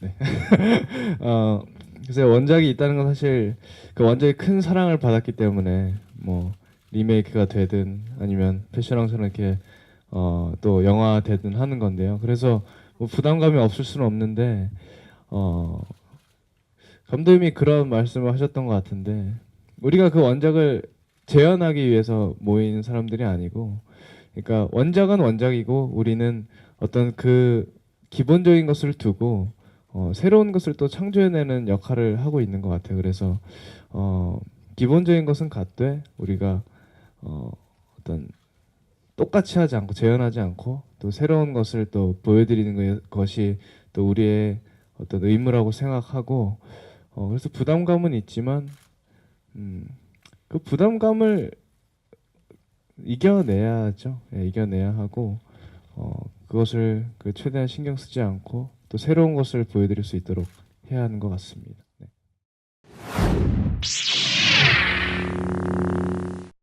어 글쎄 원작이 있다는 건 사실 그 원작이 큰 사랑을 받았기 때문에 뭐 리메이크가 되든 아니면 패션왕처럼 이렇게 어 또 영화 되든 하는 건데요. 그래서 뭐 부담감이 없을 수는 없는데 어 감독님이 그런 말씀을 하셨던 것 같은데 우리가 그 원작을 재현하기 위해서 모인 사람들이 아니고 그러니까 원작은 원작이고 우리는 어떤 그 기본적인 것을 두고 어, 새로운 것을 또 창조해내는 역할을 하고 있는 것 같아요. 그래서 어, 기본적인 것은 같되 우리가 어, 어떤 똑같이 하지 않고 재현하지 않고 또 새로운 것을 또 보여드리는 거- 것이 또 우리의 어떤 의무라고 생각하고 어, 그래서 부담감은 있지만 음, 그 부담감을 이겨내야죠. 예, 이겨내야 하고 어, 그것을 그 최대한 신경 쓰지 않고 또 새로운 것을 보여드릴 수 있도록 해야 하는 것 같습니다. 네.